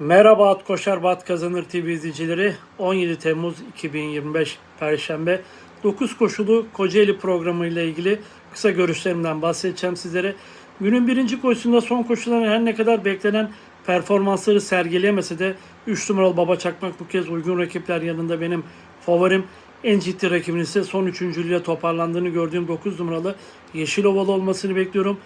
Merhaba At Koşar Bat Kazanır TV izleyicileri. 17 Temmuz 2025 Perşembe 9 koşulu Kocaeli programı ile ilgili kısa görüşlerimden bahsedeceğim sizlere. Günün birinci koşusunda son koşuların her ne kadar beklenen performansları sergileyemese de 3 numaralı Baba Çakmak bu kez uygun rakipler yanında benim favorim. En ciddi rakibin ise son üçüncülüğe toparlandığını gördüğüm 9 numaralı Yeşil Ovalı olmasını bekliyorum.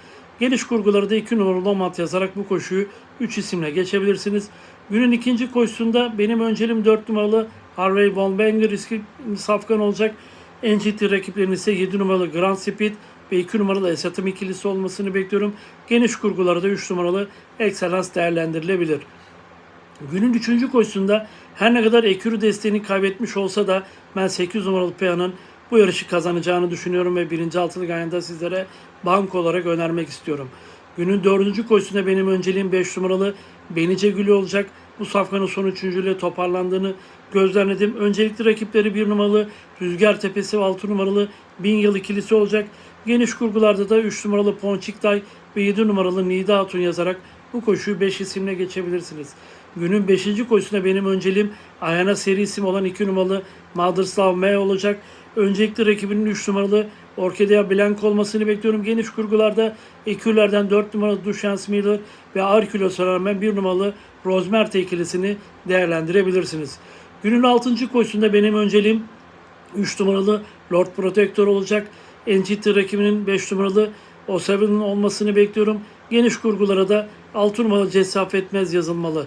Geniş kurguları da 2 numaralı Lomat yazarak bu koşuyu 3 isimle geçebilirsiniz. Günün ikinci koşusunda benim öncelim 4 numaralı Harvey Von Banger riskli safkan olacak. En ciddi rakiplerin ise 7 numaralı Grand Speed ve 2 numaralı Esatım ikilisi olmasını bekliyorum. Geniş kurguları da 3 numaralı Excellence değerlendirilebilir. Günün 3. koşusunda her ne kadar Ekürü desteğini kaybetmiş olsa da ben 8 numaralı Peya'nın bu yarışı kazanacağını düşünüyorum ve birinci altılı ayında sizlere bank olarak önermek istiyorum. Günün dördüncü koşusunda benim önceliğim 5 numaralı Benice Gülü olacak. Bu safkanın son üçüncülüğe toparlandığını gözlemledim. Öncelikli rakipleri 1 numaralı Rüzgar Tepesi ve 6 numaralı Bin Yıl ikilisi olacak. Geniş kurgularda da 3 numaralı Ponçiktay ve 7 numaralı Nida Hatun yazarak bu koşuyu 5 isimle geçebilirsiniz. Günün 5. koşusunda benim önceliğim Ayana seri isim olan 2 numaralı Motherslav M olacak. Öncelikli rakibinin 3 numaralı Orkidea Blank olmasını bekliyorum. Geniş kurgularda ekürlerden 4 numaralı Duchance Miller ve ağır kilosuna rağmen 1 numaralı Rosemerte ikilisini değerlendirebilirsiniz. Günün 6. koşusunda benim önceliğim 3 numaralı Lord Protector olacak. Ciddi rakibinin 5 numaralı O7'ın olmasını bekliyorum. Geniş kurgulara da 6 numaralı Cesaf Etmez yazılmalı.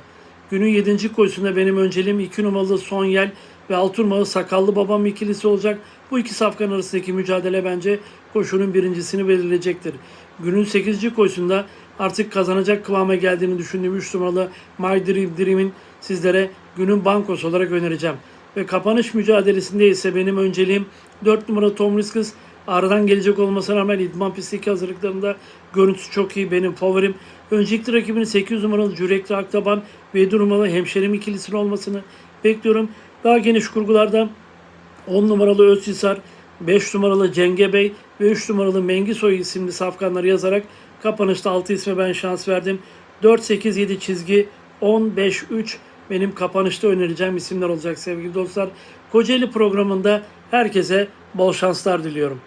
Günün 7. koşusunda benim önceliğim 2 numaralı Sonyel ve 6 numaralı Sakallı Babam ikilisi olacak. Bu iki safkan arasındaki mücadele bence koşunun birincisini belirleyecektir. Günün 8. koşusunda artık kazanacak kıvama geldiğini düşündüğüm 3 numaralı My Dream Dream'in sizlere günün bankosu olarak önereceğim. Ve kapanış mücadelesinde ise benim önceliğim 4 numara Tom Riskes aradan gelecek olmasına rağmen idman pistteki hazırlıklarında görüntüsü çok iyi benim favorim. Öncelikli rakibinin 8 numaralı Cürekli Aktaban ve 7 numaralı Hemşerim ikilisinin olmasını bekliyorum. Daha geniş kurgularda 10 numaralı Özhisar, 5 numaralı Cenge Bey ve 3 numaralı Mengisoy isimli safkanları yazarak kapanışta 6 isme ben şans verdim. 4-8-7 çizgi 10-5-3 benim kapanışta önereceğim isimler olacak sevgili dostlar. Kocaeli programında herkese bol şanslar diliyorum.